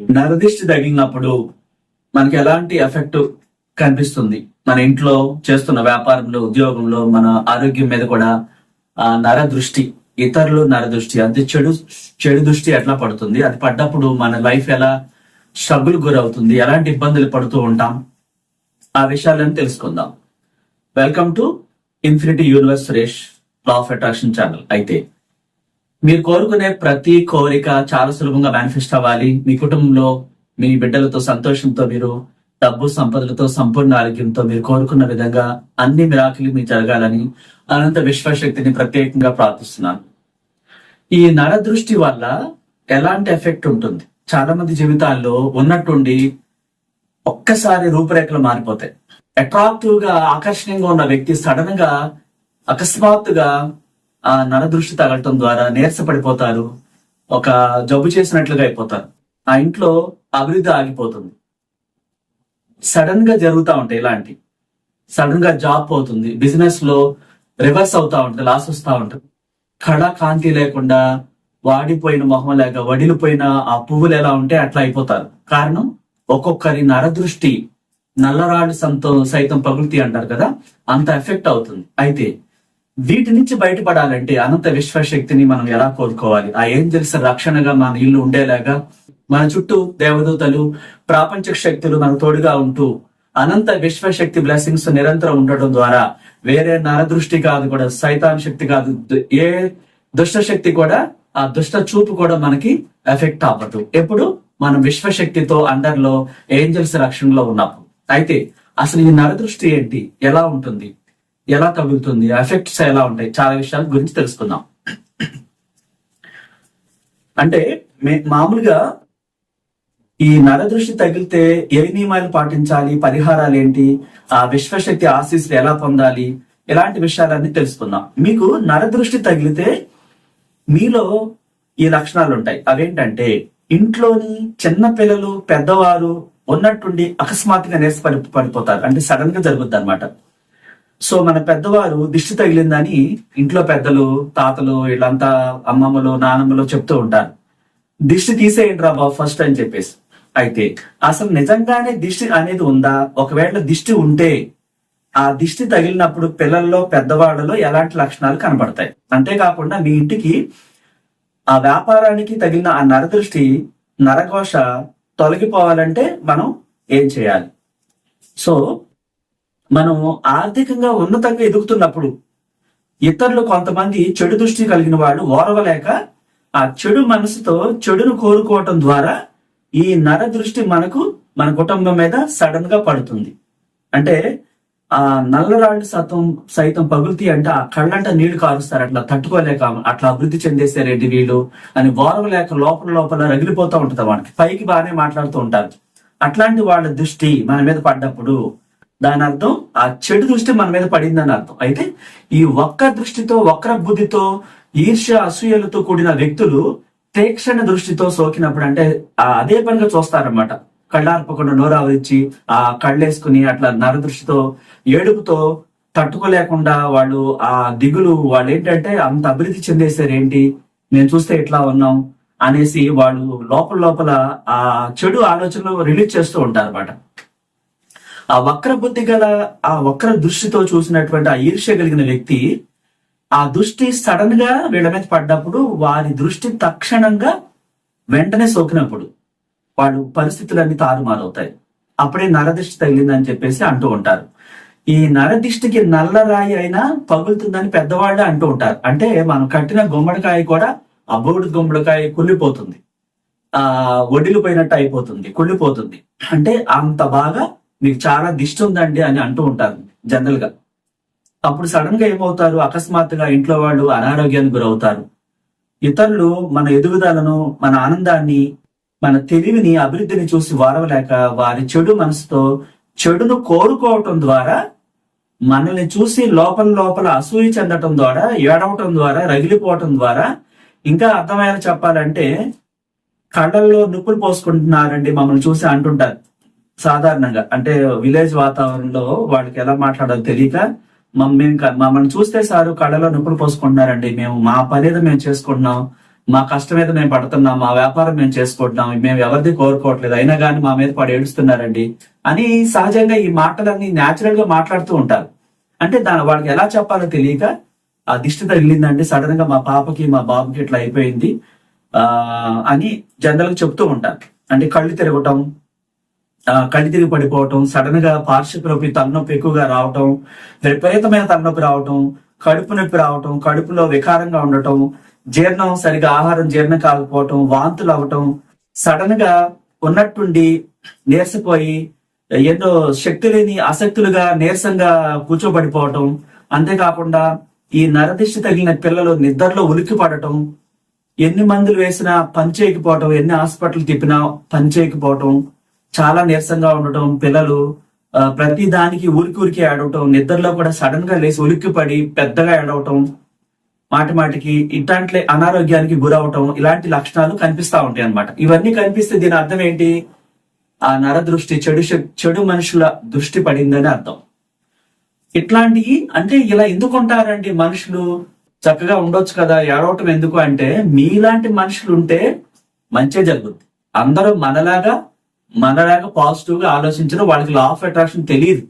నరదిష్టి తగిలినప్పుడు మనకి ఎలాంటి ఎఫెక్ట్ కనిపిస్తుంది? మన ఇంట్లో చేస్తున్న వ్యాపారంలో ఉద్యోగంలో మన ఆరోగ్యం మీద కూడా ఆ నర దృష్టి ఇతరులు నర దృష్టి అంటే చెడు చెడు దృష్టి ఎట్లా పడుతుంది? అది పడ్డప్పుడు మన లైఫ్ ఎలా స్ట్రగుల్ గురవుతుంది? ఎలాంటి ఇబ్బందులు పడుతూ ఉంటాం? ఆ విషయాలను తెలుసుకుందాం. Welcome to infinity universe Suresh law of attraction channel. అయితే మీరు కోరుకునే ప్రతి కోరిక చాలా సులభంగా మేనిఫెస్ట్ అవ్వాలి. మీ కుటుంబంలో మీ బిడ్డలతో సంతోషంతో మీరు డబ్బు సంపదలతో సంపూర్ణ ఆరోగ్యంతో మీరు కోరుకున్న విధంగా అన్ని మిరాకిలు మీకు జరగాలని అనంత విశ్వశక్తిని ప్రత్యేకంగా ప్రార్థిస్తున్నాను. ఈ నర దృష్టి వల్ల ఎలాంటి ఎఫెక్ట్ ఉంటుంది? చాలా మంది జీవితాల్లో ఉన్నట్టుండి ఒక్కసారి రూపురేఖలు మారిపోతాయి. అట్రాక్టివ్గా ఆకర్షణీయంగా ఉన్న వ్యక్తి సడన్గా అకస్మాత్తుగా ఆ నరదృష్టి తగలటం ద్వారా నీరసపడిపోతారు. ఒక జబ్బు చేసినట్లుగా అయిపోతారు. ఆ ఇంట్లో అభివృద్ధి ఆగిపోతుంది. సడన్గా జరుగుతూ ఉంటాయి ఇలాంటి. సడన్గా జాబ్ పోతుంది. బిజినెస్లో రివర్స్ అవుతా ఉంటుంది లాస్ వస్తూ ఉంటుంది. కళ కాంతి లేకుండా వాడిపోయిన మొహం లేక వడిలిపోయిన ఆ పువ్వులు ఎలా ఉంటే అట్లా అయిపోతారు. కారణం ఒక్కొక్కరి నరదృష్టి నల్లరాడు సంతో సైతం ప్రకృతి అంటారు కదా అంత ఎఫెక్ట్ అవుతుంది. అయితే వీటి నుంచి బయటపడాలంటే అనంత విశ్వశక్తిని మనం ఎలా కోరుకోవాలి? ఆ ఏంజల్స్ రక్షణగా మన ఇల్లు ఉండేలాగా మన చుట్టూ దేవదూతలు ప్రాపంచిక శక్తులు మనకు తోడుగా ఉంటూ అనంత విశ్వశక్తి బ్లెస్సింగ్స్ నిరంతరం ఉండటం ద్వారా వేరే నరదృష్టి కాదు కూడా సైతాన్ శక్తి కాదు ఏ దుష్ట శక్తి కూడా ఆ దుష్ట చూపు కూడా మనకి ఎఫెక్ట్ అవ్వదు. ఎప్పుడు? మనం విశ్వశక్తితో అండర్లో ఏంజల్స్ రక్షణలో ఉన్నాము అయితే అసలు ఈ నరదృష్టి ఏంటి? ఎలా ఉంటుంది? ఎలా తగులుతుంది ఎఫెక్ట్స్ ఎలా ఉంటాయి చాలా విషయాల గురించి తెలుసుకుందాం. అంటే మామూలుగా ఈ నరదృష్టి తగిలితే ఏ నియమాలు పాటించాలి పరిహారాలు ఏంటి ఆ విశ్వశక్తి ఆశీస్సులు ఎలా పొందాలి ఇలాంటి విషయాలన్నీ తెలుసుకుందాం. మీకు నరదృష్టి తగిలితే మీలో ఈ లక్షణాలు ఉంటాయి. అవేంటంటే ఇంట్లోని చిన్న పిల్లలు పెద్దవారు ఉన్నట్టుండి అకస్మాత్తుగా నీరసపడి పడిపోతారు. అంటే సడన్గా జరుగుద్ది అనమాట సో మన పెద్దవారు దిష్టి తగిలిందని ఇంట్లో పెద్దలు తాతలు వీళ్ళంతా అమ్మమ్మలు నానమ్మలు చెప్తూ ఉంటారు. దిష్టి తీసేయండి రా బాబు ఫస్ట్ అని చెప్పేసి. అయితే అసలు నిజంగానే దిష్టి అనేది ఉందా? ఒకవేళ దిష్టి ఉంటే ఆ దిష్టి తగిలినప్పుడు పిల్లల్లో పెద్దవాళ్ళలో ఎలాంటి లక్షణాలు కనబడతాయి? అంతేకాకుండా మీ ఇంటికి ఆ వ్యాపారానికి తగిలిన ఆ నరదృష్టి నరఘోష తొలగిపోవాలంటే మనం ఏం చేయాలి? సో మనం ఆర్థికంగా ఉన్నతంగా ఎదుగుతున్నప్పుడు ఇతరులు కొంతమంది చెడు దృష్టి కలిగిన వాళ్ళు ఓరవలేక ఆ చెడు మనసుతో చెడును కోరుకోవటం ద్వారా ఈ నర దృష్టి మనకు మన కుటుంబం మీద సడన్గా పడుతుంది. అంటే ఆ నల్లరాళ్ళు సతం సైతం పగులుతి అంటే ఆ కళ్ళంట నీళ్ళు కారుస్తారు అట్లా తట్టుకోలేక అట్లా అభివృద్ధి చెందేసారేంటి వీళ్ళు అని ఓరవలేక లోపల లోపల రగిలిపోతూ ఉంటుంది వాడికి పైకి బాగానే మాట్లాడుతూ ఉంటారు. అట్లాంటి వాళ్ళ దృష్టి మన మీద పడ్డప్పుడు దాని అర్థం ఆ చెడు దృష్టి మన మీద పడిందని అర్థం. అయితే ఈ ఒక్క దృష్టితో వక్ర బుద్ధితో ఈర్ష్య అసూయలతో కూడిన వ్యక్తులు తీక్షణ దృష్టితో సోకినప్పుడు అంటే ఆ అదే పనిగా చూస్తారన్నమాట. కళ్ళార్పకుండా నోరావరించి ఆ కళ్ళేసుకుని అట్లా నర దృష్టితో ఏడుపుతో తట్టుకోలేకుండా వాళ్ళు ఆ దిగులు వాళ్ళు ఏంటంటే అంత అభివృద్ధి చెందేశారు ఏంటి నేను చూస్తే ఎట్లా ఉన్నాం అనేసి వాళ్ళు లోపల లోపల ఆ చెడు ఆలోచనలు రిలీజ్ చేస్తూ ఉంటారు అన్నమాట ఆ వక్ర బుద్ధి గల ఆ వక్ర దృష్టితో చూసినటువంటి ఆ ఈర్ష్య కలిగిన వ్యక్తి ఆ దృష్టి సడన్గా వీళ్ళ మీద పడ్డప్పుడు వారి దృష్టి తక్షణంగా వెంటనే సోకినప్పుడు వాళ్ళు పరిస్థితులన్నీ తారుమారవుతాయి. అప్పుడే నరదిష్టి తగిలిందని చెప్పేసి అంటూ ఉంటారు. ఈ నరదిష్టికి నల్ల రాయి అయినా పగులుతుందని పెద్దవాళ్ళే అంటూ ఉంటారు. అంటే మనం కట్టిన గుమ్మడికాయ కూడా ఆ గుమ్మడికాయ కుళ్ళిపోతుంది. ఆ వడిలిపోయినట్టు అయిపోతుంది కుళ్ళిపోతుంది. అంటే అంత బాగా మీకు చాలా దిష్టి ఉందండి అని అంటూ ఉంటారు జనరల్గా అప్పుడు సడన్గా ఏమవుతారు? అకస్మాత్తుగా ఇంట్లో వాళ్ళు అనారోగ్యానికి గురవుతారు. ఇతరులు మన ఎదుగుదలను మన ఆనందాన్ని మన తెలివిని అభివృద్ధిని చూసి వారవలేక వారి చెడు మనసుతో చెడును కోరుకోవటం ద్వారా మనల్ని చూసి లోపల లోపల అసూయ చెందటం ద్వారా ఏడవటం ద్వారా రగిలిపోవటం ద్వారా ఇంకా అర్థమయ్యేలా చెప్పాలంటే కళ్ళల్లో నిప్పులు పోసుకుంటున్నారండి మమ్మల్ని చూసి అంటుంటారు. సాధారణంగా అంటే విలేజ్ వాతావరణంలో వాళ్ళకి ఎలా మాట్లాడాలో తెలియక మేము మమ్మల్ని చూస్తే సారు కళ్ళలో నొప్పులు పోసుకుంటున్నారండి. మేము మా పని ఏదో మేము చేసుకుంటున్నాం. మా కష్టం మీద మేము పడుతున్నాం. మా వ్యాపారం మేము చేసుకుంటున్నాం. మేము ఎవరిది కోరుకోవట్లేదు. అయినా కానీ మా మీద పడి ఏడుస్తున్నారండి అని సహజంగా ఈ మాటలన్నీ న్యాచురల్గా మాట్లాడుతూ ఉంటారు. అంటే దాని వాళ్ళకి ఎలా చెప్పాలో తెలియక ఆ దిష్టి తగిలిందండి. సడన్గా మా పాపకి మా బాబుకి ఇట్లా అయిపోయింది. ఆ అని జనరల్ చెప్తూ ఉంటారు. అంటే కళ్ళు తిరగటం కళ్ళు తిరిగి పడిపోవటం సడన్గా పార్శ్వనొప్పి తలనొప్పి ఎక్కువగా రావటం విపరీతమైన తలనొప్పి రావటం కడుపు నొప్పి రావటం కడుపులో వికారంగా ఉండటం జీర్ణం సరిగా ఆహారం జీర్ణం కాకపోవటం వాంతులు అవటం సడన్గా ఉన్నట్టుండి నీరసపోయి ఎన్నో శక్తి లేని ఆసక్తులుగా నీరసంగా కూర్చోబడిపోవటం అంతేకాకుండా ఈ నరదిష్టి తగిలిన పిల్లలు నిద్రలో ఉలిక్కి పడటం ఎన్ని మందులు వేసినా పనిచేయకపోవటం ఎన్ని హాస్పిటల్ తిప్పినా పని చేయకపోవటం చాలా నీరసంగా ఉండటం పిల్లలు ప్రతి దానికి ఉరికి ఉరికి ఏడవటం నిద్రలో కూడా సడన్గా లేచి ఉలిక్కి పడి పెద్దగా ఏడవటం మాటి మాటికి ఇట్లాంటి అనారోగ్యానికి గురవటం ఇలాంటి లక్షణాలు కనిపిస్తా ఉంటాయి అన్నమాట. ఇవన్నీ కనిపిస్తే దీని అర్థం ఏంటి? ఆ నర దృష్టి చెడు చెడు మనుషుల దృష్టి పడిందని అర్థం. ఇట్లాంటివి అంటే ఇలా ఎందుకు ఉంటారండి మనుషులు? చక్కగా ఉండొచ్చు కదా ఏడవటం ఎందుకు అంటే మీలాంటి మనుషులు ఉంటే మంచే జరుగుద్ది. అందరూ మనలాగా మనలాగా పాజిటివ్గా ఆలోచించడం వాళ్ళకి లా ఆఫ్ అట్రాక్షన్ తెలియదు.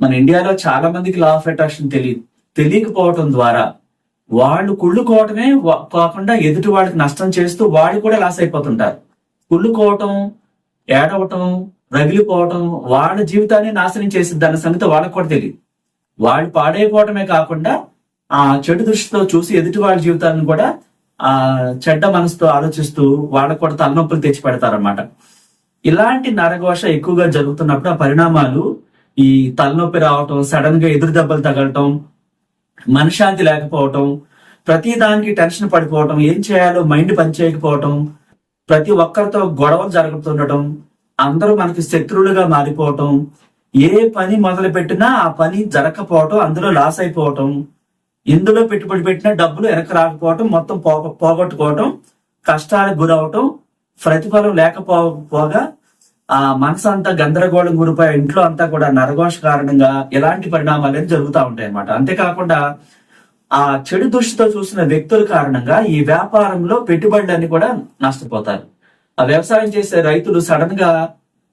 మన ఇండియాలో చాలా మందికి లా ఆఫ్ అట్రాక్షన్ తెలియదు. తెలియకపోవటం ద్వారా వాళ్ళు కుళ్ళుకోవటమే కాకుండా ఎదుటి వాళ్ళకి నష్టం చేస్తూ వాళ్ళు కూడా లాస్ అయిపోతుంటారు. కుళ్ళుకోవటం ఏడవటం రగిలిపోవటం వాళ్ళ జీవితాన్ని నాశనం చేసింది అన్న సంగతి వాళ్ళకి కూడా తెలియదు. వాళ్ళు పాడైపోవటమే కాకుండా ఆ చెడు దృష్టితో చూసి ఎదుటి వాళ్ళ జీవితాలను కూడా ఆ చెడ్డ మనసుతో ఆలోచిస్తూ వాళ్ళకు కూడా తలనొప్పులు తెచ్చి పెడతారనమాట ఇలాంటి నరఘోష ఎక్కువగా జరుగుతున్నప్పుడు ఆ పరిణామాలు ఈ తలనొప్పి రావటం సడన్గా ఎదురు దెబ్బలు తగలటం మనశ్శాంతి లేకపోవటం ప్రతి దానికి టెన్షన్ పడిపోవటం ఏం చేయాలో మైండ్ పనిచేయకపోవటం ప్రతి ఒక్కరితో గొడవలు జరుగుతుండటం అందరూ మనకి శత్రువులుగా మారిపోవటం ఏ పని మొదలు పెట్టినా ఆ పని జరగకపోవటం అందులో లాస్ అయిపోవటం ఇందులో పెట్టుబడి పెట్టిన డబ్బులు వెనక రాకపోవటం మొత్తం పోగొట్టుకోవటం కష్టాలకు గురవటం ప్రతిఫలం లేకపోగా ఆ మనసు అంతా గందరగోళం గురిపోయి ఇంట్లో అంతా కూడా నరఘోష కారణంగా ఎలాంటి పరిణామాలు అనేది జరుగుతూ ఉంటాయి అన్నమాట అంతేకాకుండా ఆ చెడు దృష్టితో చూసిన వ్యక్తుల కారణంగా ఈ వ్యాపారంలో పెట్టుబడులన్నీ కూడా నష్టపోతారు. ఆ వ్యవసాయం చేసే రైతులు సడన్గా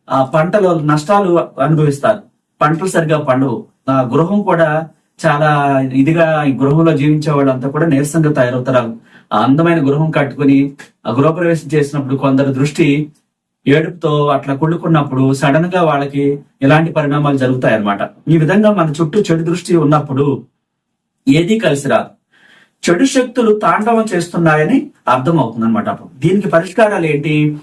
ఆ పంటలో నష్టాలు అనుభవిస్తారు. పంటలు సరిగా పండవు. గృహం కూడా చాలా ఇదిగా ఈ గృహంలో జీవించే వాళ్ళంతా కూడా నీరసంగా తయారవుతారు. ఆ అందమైన గృహం కట్టుకుని ఆ గృహప్రవేశం చేసినప్పుడు కొందరు దృష్టి ఏడుపుతో అట్లా కుళ్ళుకున్నప్పుడు సడన్గా వాళ్ళకి ఎలాంటి పరిణామాలు జరుగుతాయి అన్నమాట ఈ విధంగా మన చుట్టూ చెడు దృష్టి ఉన్నప్పుడు ఏది కలిసి రాదు. చెడు శక్తులు తాండవం చేస్తున్నాయని అర్థం అవుతుంది అనమాట దీనికి పరిష్కారాలు ఏంటి?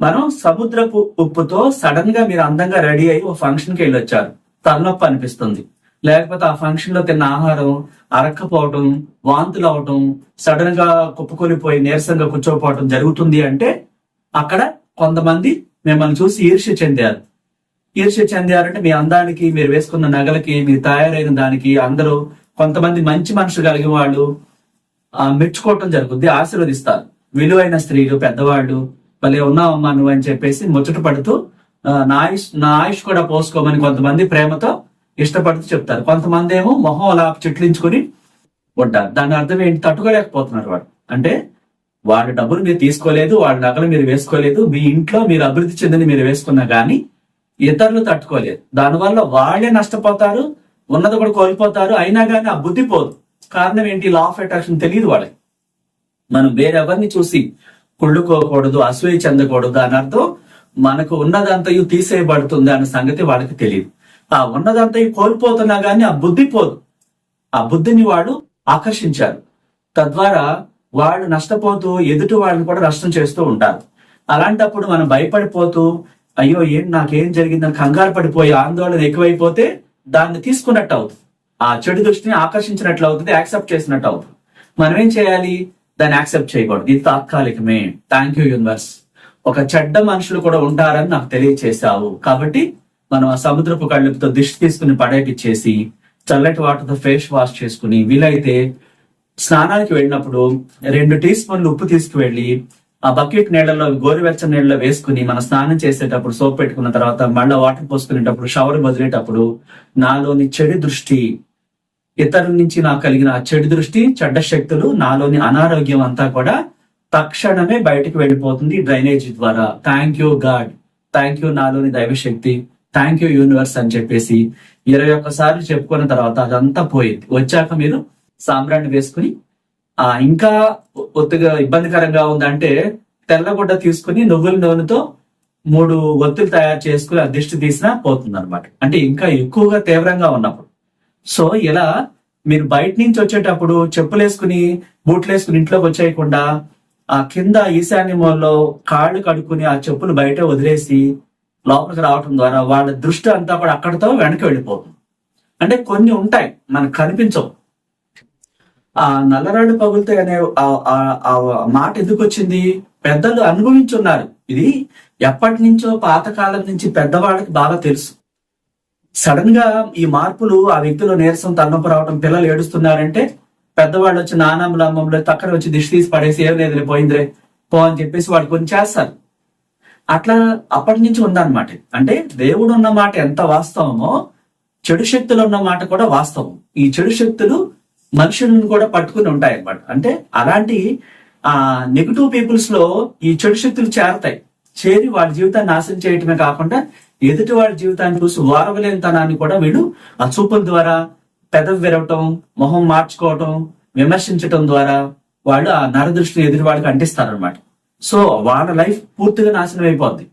మనం సముద్రపు ఉప్పుతో సడన్గా మీరు అందంగా రెడీ అయ్యి ఓ ఫంక్షన్కి వెళ్ళొచ్చారు. తలనొప్పి అనిపిస్తుంది. లేకపోతే ఆ ఫంక్షన్లో తిన్న ఆహారం అరక్కపోవటం వాంతులు అవటం సడన్గా కుప్పకొలిపోయి నీరసంగా కూర్చోపోవటం జరుగుతుంది అంటే అక్కడ కొంతమంది మిమ్మల్ని చూసి ఈర్ష్య చెందారు. ఈర్ష్య చెందారంటే మీ అందానికి మీరు వేసుకున్న నగలకి మీరు తయారైన దానికి అందరూ కొంతమంది మంచి మనసు కలిగిన వాళ్ళు ఆ, మెచ్చుకోవటం జరుగుద్ది ఆశీర్వదిస్తారు. విలువైన స్త్రీలు పెద్దవాళ్ళు భలే ఉన్నావమ్మా నువ్వు అని చెప్పేసి ముచ్చట పడుతూ నా ఆయుష్ నా ఆయుష్ కూడా పోసుకోమని కొంతమంది ప్రేమతో ఇష్టపడుతూ చెప్తారు. కొంతమంది ఏమో మొహం అలా చిట్లించుకుని ఉంటారు. దాని అర్థం ఏంటి? తట్టుకోలేకపోతున్నారు వాడు అంటే వాళ్ళ డబ్బులు మీరు తీసుకోలేదు వాళ్ళ నగలు మీరు వేసుకోలేదు మీ ఇంట్లో మీరు అభివృద్ధి చెందిన మీరు వేసుకున్నా కానీ ఇతరులు తట్టుకోలేదు. దానివల్ల వాళ్ళే నష్టపోతారు ఉన్నది కూడా కోల్పోతారు అయినా కానీ ఆ బుద్ధి పోదు. కారణం ఏంటి? లా ఆఫ్ అట్రాక్షన్ తెలియదు వాళ్ళకి. మనం వేరెవరిని చూసి కుళ్ళుకోకూడదు అసూయ చెందకూడదు దాని అర్థం మనకు ఉన్నదంతయు తీసేయబడుతుంది అన్న సంగతి వాళ్ళకి తెలియదు. ఆ ఉన్నదంతా కోల్పోతున్నా గాని ఆ బుద్ధి పోదు. ఆ బుద్ధిని వాడు ఆకర్షించారు. తద్వారా వాళ్ళు నష్టపోతూ ఎదుటి వాళ్ళని కూడా నష్టం చేస్తూ ఉంటారు. అలాంటప్పుడు మనం భయపడిపోతూ అయ్యో ఏం నాకేం జరిగిందని కంగారు పడిపోయి ఆందోళన ఎక్కువైపోతే దాన్ని తీసుకున్నట్టు అవుతుంది. ఆ చెడు దృష్టిని ఆకర్షించినట్లు అవుతుంది యాక్సెప్ట్ చేసినట్టు అవుతుంది. మనం ఏం చేయాలి? దాన్ని యాక్సెప్ట్ చేయకూడదు. ఇది తాత్కాలికమే. Thank you universe. ఒక చెడ్డ మనుషులు కూడా ఉంటారని నాకు తెలియచేశావు. కాబట్టి మనం ఆ సముద్రపు కళ్ళుపుతో దిష్టి తీసుకుని పడేపిచ్చేసి చల్లటి వాటర్తో ఫేస్ వాష్ చేసుకుని వీలైతే స్నానానికి వెళ్ళినప్పుడు రెండు టీ స్పూన్లు ఉప్పు తీసుకువెళ్ళి ఆ బకెట్ నీళ్ళలో గోరువెచ్చని నీళ్ళలో వేసుకుని మనం స్నానం చేసేటప్పుడు సోప్ పెట్టుకున్న తర్వాత మళ్ళీ వాటర్ పోసుకునేటప్పుడు షవర్ వదిలేటప్పుడు నాలోని చెడు దృష్టి ఇతరుల నుంచి నాకు కలిగిన ఆ చెడు దృష్టి చెడ్డ శక్తులు నాలోని అనారోగ్యం అంతా కూడా తక్షణమే బయటకు వెళ్ళిపోతుంది డ్రైనేజ్ ద్వారా. Thank you God thank you నాలోని దైవశక్తి. థ్యాంక్ యూ యూనివర్స్ అని చెప్పేసి ఇరవై ఒక్కసార్లు చెప్పుకున్న తర్వాత అదంతా పోయింది. వచ్చాక మీరు సాంబ్రాన్ని వేసుకుని ఆ ఇంకా ఒత్తుగా ఇబ్బందికరంగా ఉందంటే తెల్లగుడ్డ తీసుకుని నువ్వుల నూనెతో మూడు ఒత్తులు తయారు చేసుకుని ఆ దిష్టి తీసినా పోతుంది అనమాట అంటే ఇంకా ఎక్కువగా తీవ్రంగా ఉన్నప్పుడు. సో ఇలా మీరు బయట నుంచి వచ్చేటప్పుడు చెప్పులు వేసుకుని బూట్లు వేసుకుని ఇంట్లోకి వచ్చేయకుండా ఆ కింద ఈశాన్యంలో కాళ్ళు కడుక్కుని ఆ చెప్పులు బయట వదిలేసి లోపలికి రావటం ద్వారా వాళ్ళ దృష్టి అంతా కూడా అక్కడితో వెనక్కి వెళ్ళిపోతుంది. అంటే కొన్ని ఉంటాయి మనకు కనిపించవు. ఆ నల్లరాళ్ళు పగులుతాయి అనే ఆ- ఆ- మాట ఎందుకు వచ్చింది? పెద్దలు అనుభవించున్నారు. ఇది ఎప్పటి నుంచో పాతకాలం నుంచి పెద్దవాళ్ళకి బాగా తెలుసు. సడన్గా ఈ మార్పులు ఆ వ్యక్తిలో నీరసం తలనొప్పి రావడం పిల్లలు ఏడుస్తున్నారంటే పెద్దవాళ్ళు వచ్చి నానమ్మలు అమ్మమ్మలు తక్కన వచ్చి దిష్టి తీసి పడేసి ఏం లేదు పోయిందిరే పో అని చెప్పేసి వాడు కొన్ని చేస్తారు. అట్లా అప్పటి నుంచి ఉందన్నమాట. అంటే దేవుడు ఉన్న మాట ఎంత వాస్తవమో చెడు శక్తులు ఉన్న మాట కూడా వాస్తవం. ఈ చెడు శక్తులు మనుషులను కూడా పట్టుకుని ఉంటాయి అన్నమాట అంటే అలాంటి ఆ నెగిటివ్ పీపుల్స్లో ఈ చెడు శక్తులు చేరతాయి. చేరి వాడి జీవితాన్ని నాశనం చేయటమే కాకుండా ఎదుటి వాడి జీవితాన్ని చూసి వారవలేనితనాన్ని కూడా వీడు ఆ చూపుల ద్వారా పెదవి విరవటం మొహం మార్చుకోవటం విమర్శించటం ద్వారా వాళ్ళు ఆ నరదృష్టిని ఎదుటి వాళ్ళకి అంటిస్తారనమాట సో వాళ్ళ లైఫ్ పూర్తిగా నాశనం అయిపోద్ది.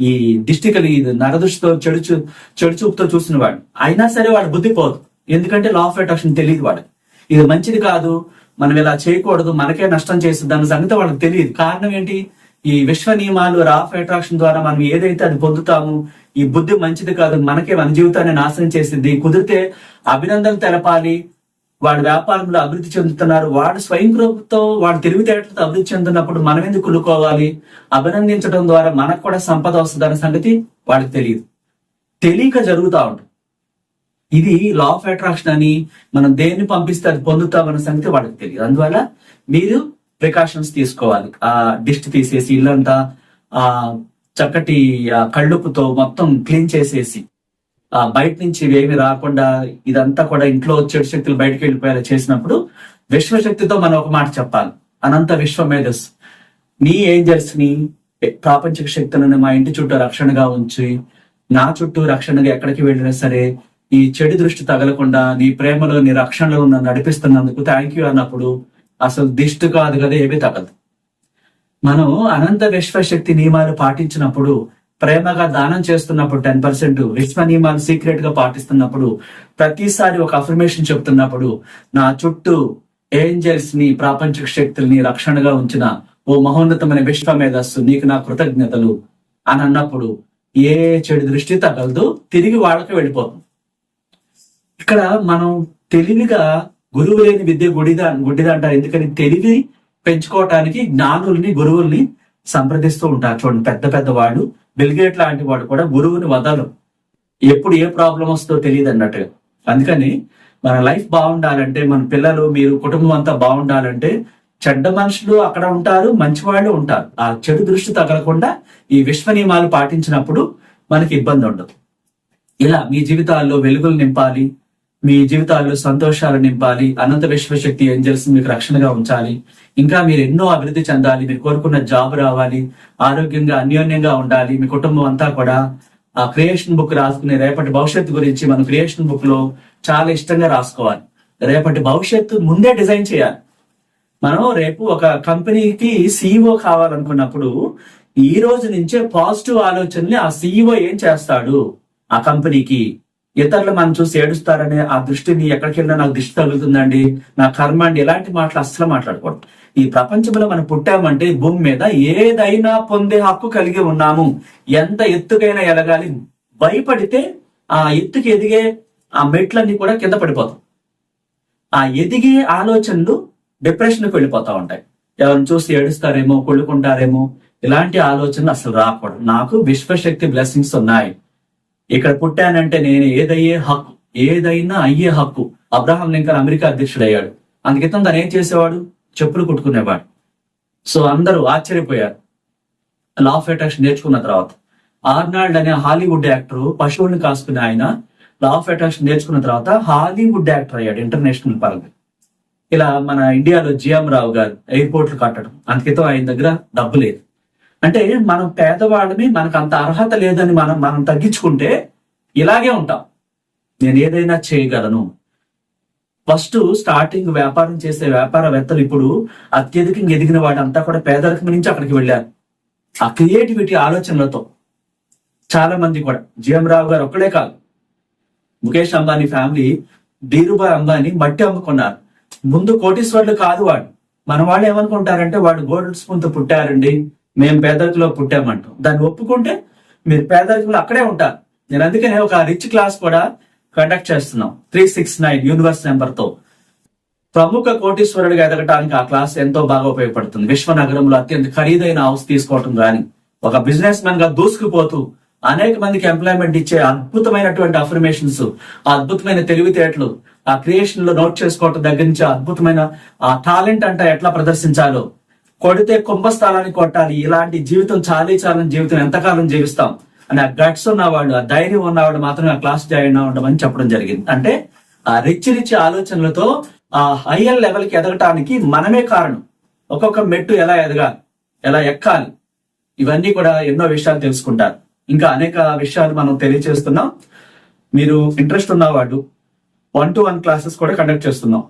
ఈ డిస్టికల్ ఇది నరదృష్టితో చెడు చూ- చెడు చూపుతో చూసిన వాడు అయినా సరే వాడు బుద్ధి పోదు. ఎందుకంటే లా ఆఫ్ అట్రాక్షన్ తెలియదు వాడు ఇది మంచిది కాదు. మనం ఇలా చేయకూడదు. మనకే నష్టం చేస్తుంది అన్న సంగతి వాళ్ళకి తెలియదు. కారణం ఏంటి? ఈ విశ్వ నియమాలు రా ఆఫ్ అట్రాక్షన్ ద్వారా మనం ఏదైతే అది పొందుతాము ఈ బుద్ధి మంచిది కాదు. మనకే మన జీవితాన్ని నాశనం చేసింది. కుదిరితే అభినందనలు తెలపాలి. వాడి వ్యాపారంలో అభివృద్ధి చెందుతున్నారు. వాడు స్వయం గ్రూప్తో వాడు తెలివితేటలతో అభివృద్ధి చెందుతున్నప్పుడు మనం ఎందుకు కులుకోవాలి అభినందించడం ద్వారా మనకు కూడా సంపద వస్తుందన్న సంగతి వాడికి తెలియదు. తెలియక జరుగుతూ ఉంటుంది. ఇది లా ఆఫ్ అట్రాక్షన్ అని మనం దేన్ని పంపిస్తే అది పొందుతామన్న సంగతి వాడికి తెలియదు. అందువల్ల మీరు ప్రికాషన్స్ తీసుకోవాలి. ఆ డిస్ట్ తీసేసి ఇల్లంతా ఆ చక్కటి ఆ కళ్ళుపుతో మొత్తం క్లీన్ చేసేసి బయట నుంచి ఇవేమి రాకుండా ఇదంతా కూడా ఇంట్లో చెడు శక్తులు బయటకు వెళ్ళిపోయేలా చేసినప్పుడు విశ్వశక్తితో మనం ఒక మాట చెప్పాలి. అనంత విశ్వ మేధస్ నీ ఏంజల్స్ని ప్రాపంచిక శక్తులను మా ఇంటి చుట్టూ రక్షణగా ఉంచి నా చుట్టూ రక్షణగా ఎక్కడికి వెళ్ళినా సరే ఈ చెడు దృష్టి తగలకుండా నీ ప్రేమలో నీ రక్షణలో నన్ను నడిపిస్తున్నందుకు థ్యాంక్ యూ అన్నప్పుడు అసలు దిష్టి కాదు కదా ఏమీ తగదు మనం అనంత విశ్వశక్తి నియమాలు పాటించినప్పుడు ప్రేమగా దానం చేస్తున్నప్పుడు టెన్ పర్సెంట్ విశ్వ నియమాలు సీక్రెట్గా పాటిస్తున్నప్పుడు ప్రతిసారి ఒక అఫర్మేషన్ చెప్తున్నప్పుడు నా చుట్టూ ఏంజల్స్ని ప్రాపంచిక శక్తుల్ని రక్షణగా ఉంచిన ఓ మహోన్నతమైన విశ్వ మేధస్సు నీకు నా కృతజ్ఞతలు అని అన్నప్పుడు ఏ చెడు దృష్టి తగలదు తిరిగి వాళ్ళకి వెళ్ళిపోతుంది ఇక్కడ మనం తెలివిగా గురువు లేని విద్య గుడిదా గుడ్డిదా అంటారు. ఎందుకని? తెలివి పెంచుకోవటానికి జ్ఞానుల్ని గురువుల్ని సంప్రదిస్తూ ఉంటారు. చూడండి పెద్ద పెద్ద వాళ్ళు బిల్గేట్ లాంటి వాడు కూడా గురువుని వదలు ఎప్పుడు ఏ ప్రాబ్లం వస్తుందో తెలియదు అన్నట్టుగా. అందుకని మన లైఫ్ బాగుండాలంటే మన పిల్లలు మీరు కుటుంబం అంతా బాగుండాలంటే చెడ్డ మనుషులు అక్కడ ఉంటారు మంచి వాళ్ళు ఉంటారు. ఆ చెడు దృష్టి తగలకుండా ఈ విశ్వ నియమాలు పాటించినప్పుడు మనకి ఇబ్బంది ఉండదు. ఇలా మీ జీవితాల్లో వెలుగులు నింపాలి. మీ జీవితాల్లో సంతోషాలు నింపాలి అనంత విశ్వశక్తి ఏంజల్స్ మీకు రక్షణగా ఉంచాలి. ఇంకా మీరు ఎన్నో అభివృద్ధి చెందాలి మీరు కోరుకున్న జాబ్ రావాలి ఆరోగ్యంగా అన్యోన్యంగా ఉండాలి మీ కుటుంబం అంతా కూడా. ఆ క్రియేషన్ బుక్ రాసుకునే రేపటి భవిష్యత్తు గురించి మనం క్రియేషన్ బుక్లో చాలా ఇష్టంగా రాసుకోవాలి. రేపటి భవిష్యత్తు ముందే డిజైన్ చేయాలి. మనం రేపు ఒక కంపెనీకి సీఈఓ కావాలనుకున్నప్పుడు ఈ రోజు నుంచే పాజిటివ్ ఆలోచనని ఆ సీఈఓ ఏం చేస్తాడు? ఆ కంపెనీకి. ఇతరులు మనం చూసి ఏడుస్తారనే ఆ దృష్టిని ఎక్కడికెళ్ళినా నాకు దృష్టి తగులుతుందండి నా కర్మ అండి ఇలాంటి మాటలు అస్సలు మాట్లాడకూడదు. ఈ ప్రపంచంలో మనం పుట్టామంటే భూమి మీద ఏదైనా పొందే హక్కు కలిగి ఉన్నాము. ఎంత ఎత్తుకైనా ఎదగాలి. భయపడితే ఆ ఎత్తుకి ఎదిగే ఆ మెట్లన్నీ కూడా కింద పడిపోతాం. ఆ ఎదిగే ఆలోచనలు డిప్రెషన్కి వెళ్ళిపోతా ఉంటాయి. ఎవరిని చూసి ఏడుస్తారేమో కొడుకుంటారేమో ఇలాంటి ఆలోచనలు అసలు రాకూడదు. నాకు విశ్వశక్తి బ్లెస్సింగ్స్ ఉన్నాయి. ఇక్కడ పుట్టానంటే నేను ఏదయ్యే హక్కు ఏదైనా అయ్యే హక్కు అబ్రహాం లింకన్ అమెరికా అధ్యక్షుడు అయ్యాడు అందుకితం తను ఏం చేసేవాడు? చెప్పులు కుట్టుకునేవాడు. సో అందరూ ఆశ్చర్యపోయారు. లా ఆఫ్ అట్రాక్షన్ నేర్చుకున్న తర్వాత. ఆర్నాల్డ్ అనే హాలీవుడ్ యాక్టర్ పశువుల్ని కాసుకునే ఆయన లా ఆఫ్ అట్రాక్షన్ నేర్చుకున్న తర్వాత హాలీవుడ్ యాక్టర్ అయ్యాడు ఇంటర్నేషనల్ పరంగా. ఇలా మన ఇండియాలో జిఎం రావు గారు ఎయిర్పోర్ట్లు కట్టడం అందుకితం ఆయన దగ్గర డబ్బు లేదు. అంటే మనం పేదవాళ్ళని మనకు అంత అర్హత లేదని మనం మనం తగ్గించుకుంటే ఇలాగే ఉంటాం. నేను ఏదైనా చేయగలను. ఫస్ట్ స్టార్టింగ్ వ్యాపారం చేసే వ్యాపారవేత్తలు ఇప్పుడు అత్యధికంగా ఎదిగిన వాడంతా కూడా పేదరికం నుంచి అక్కడికి వెళ్ళారు. ఆ క్రియేటివిటీ ఆలోచనలతో. చాలా మంది కూడా. జిఎం రావు గారు ఒక్కడే కాదు. ముఖేష్ అంబానీ ఫ్యామిలీ ధీరుభాయ్ అంబానీ మట్టి అమ్ముకున్నారు. ముందు కోటీశ్వర్లు కాదు వాడు. మన వాళ్ళు ఏమనుకుంటారంటే వాడు గోల్డ్ స్పూన్తో పుట్టారండి. మేము పేదరికలో పుట్టామంటాం. దాన్ని ఒప్పుకుంటే మీరు పేదరికంలో అక్కడే ఉంటారు. నేను అందుకనే ఒక రిచ్ క్లాస్ కూడా కండక్ట్ చేస్తున్నాం. త్రీ సిక్స్ నైన్ యూనివర్స్ నెంబర్తో ప్రముఖ కోటీశ్వరుడిగా ఎదగటానికి ఆ క్లాస్ ఎంతో బాగా ఉపయోగపడుతుంది. విశ్వనగరంలో అత్యంత ఖరీదైన హౌస్ తీసుకోవటం కానీ ఒక బిజినెస్ మ్యాన్గా దూసుకుపోతూ అనేక మందికి ఎంప్లాయ్మెంట్ ఇచ్చే అద్భుతమైనటువంటి అఫర్మేషన్స్ ఆ అద్భుతమైన తెలివితేటలు ఆ క్రియేషన్లో నోట్ చేసుకోవటం దగ్గర నుంచి అద్భుతమైన ఆ టాలెంట్ అంట ఎట్లా ప్రదర్శించాలో కొడితే కుంభస్థలాన్ని కొట్టాలి. ఇలాంటి జీవితం చాలీ చాలని జీవితం ఎంతకాలం జీవిస్తాం? అని ఆ గట్స్ ఉన్నవాడు ఆ ధైర్యం ఉన్నవాడు మాత్రమే ఆ క్లాస్ జాయిన్ అవ్వడం చెప్పడం జరిగింది. అంటే ఆ రిచ్ రిచ్ ఆలోచనలతో ఆ హయ్యర్ లెవెల్కి ఎదగటానికి మనమే కారణం. ఒక్కొక్క మెట్టు ఎలా ఎదగాలి? ఎలా ఎక్కాలి? ఇవన్నీ కూడా ఎన్నో విషయాలు తెలుసుకుంటారు. ఇంకా అనేక విషయాలు మనం తెలియజేస్తున్నాం. మీరు ఇంట్రెస్ట్ ఉన్నవాడు వన్ టు వన్ క్లాసెస్ కూడా కండక్ట్ చేస్తున్నాం.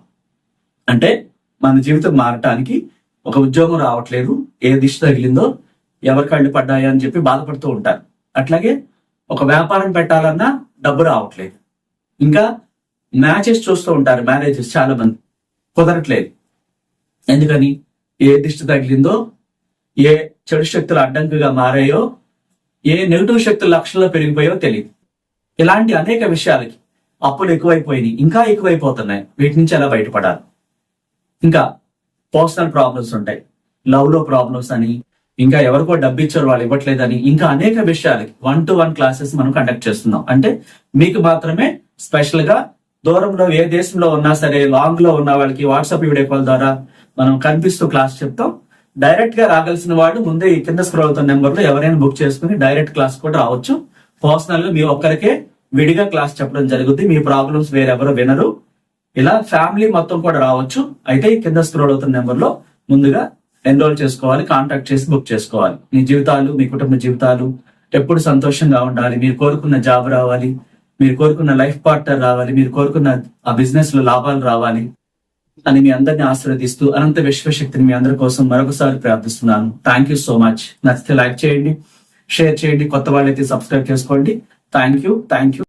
అంటే మన జీవితం మారటానికి ఒక ఉద్యోగం రావట్లేదు ఏ దిశ తగిలిందో ఎవరి కళ్ళు పడ్డాయో అని చెప్పి బాధపడుతూ ఉంటారు. అట్లాగే ఒక వ్యాపారం పెట్టాలన్నా డబ్బు రావట్లేదు. ఇంకా మ్యాచెస్ చూస్తూ ఉంటారు మ్యారేజెస్ చాలా మంది. కుదరట్లేదు. ఎందుకని? ఏ దిష్టి తగిలిందో ఏ చెడు శక్తులు అడ్డంకుగా మారాయో ఏ నెగిటివ్ శక్తులు లక్షల్లో పెరిగిపోయో తెలియదు ఇలాంటి అనేక విషయాలకి అప్పులు ఎక్కువైపోయినాయి ఇంకా ఎక్కువైపోతున్నాయి. వీటి నుంచి ఎలా బయటపడాలి? ఇంకా పర్సనల్ ప్రాబ్లమ్స్ ఉంటాయి. లవ్లో ప్రాబ్లమ్స్ అని ఇంకా ఎవరికో డబ్బు ఇచ్చారు వాళ్ళు ఇవ్వట్లేదని ఇంకా అనేక విషయాలకి వన్ టు వన్ క్లాసెస్ మనం కండక్ట్ చేస్తున్నాం. అంటే మీకు మాత్రమే స్పెషల్గా దూరంలో ఏ దేశంలో ఉన్నా సరే లాంగ్లో ఉన్న వాళ్ళకి వాట్సాప్ వీడియో కాల్ ద్వారా మనం కనిపిస్తూ క్లాస్ చెప్తాం. డైరెక్ట్గా రాగాల్సిన వాళ్ళు ముందే ఈ కింద స్క్రోల్ అవుతున్న నెంబర్లో ఎవరైనా బుక్ చేసుకుని డైరెక్ట్ క్లాస్ కూడా రావచ్చు. పర్సనల్గా మీ ఒక్కరికే విడిగా క్లాస్ చెప్పడం జరుగుతుంది మీ ప్రాబ్లమ్స్ వేరెవరు వినరు. ఇలా ఫ్యామిలీ మొత్తం కూడా రావచ్చు. అయితే ఈ కింద స్క్రోల్ అవుతున్న నెంబర్లో ముందుగా ఎన్రోల్ చేసుకోవాలి కాంటాక్ట్ చేసి బుక్ చేసుకోవాలి. మీ జీవితాలు మీ కుటుంబ జీవితాలు ఎప్పుడు సంతోషంగా ఉండాలి. మీరు కోరుకున్న జాబ్ రావాలి మీరు కోరుకున్న లైఫ్ పార్ట్నర్ రావాలి మీరు కోరుకున్న ఆ బిజినెస్లో లాభాలు రావాలి అని మీ అందరిని ఆశీర్వదిస్తూ అనంత విశ్వశక్తిని మీ అందరి కోసం మరొకసారి ప్రార్థిస్తున్నాను. థ్యాంక్ యూ సో మచ్ నచ్చితే లైక్ చేయండి షేర్ చేయండి కొత్త వాళ్ళైతే సబ్స్క్రైబ్ చేసుకోండి. Thank you thank you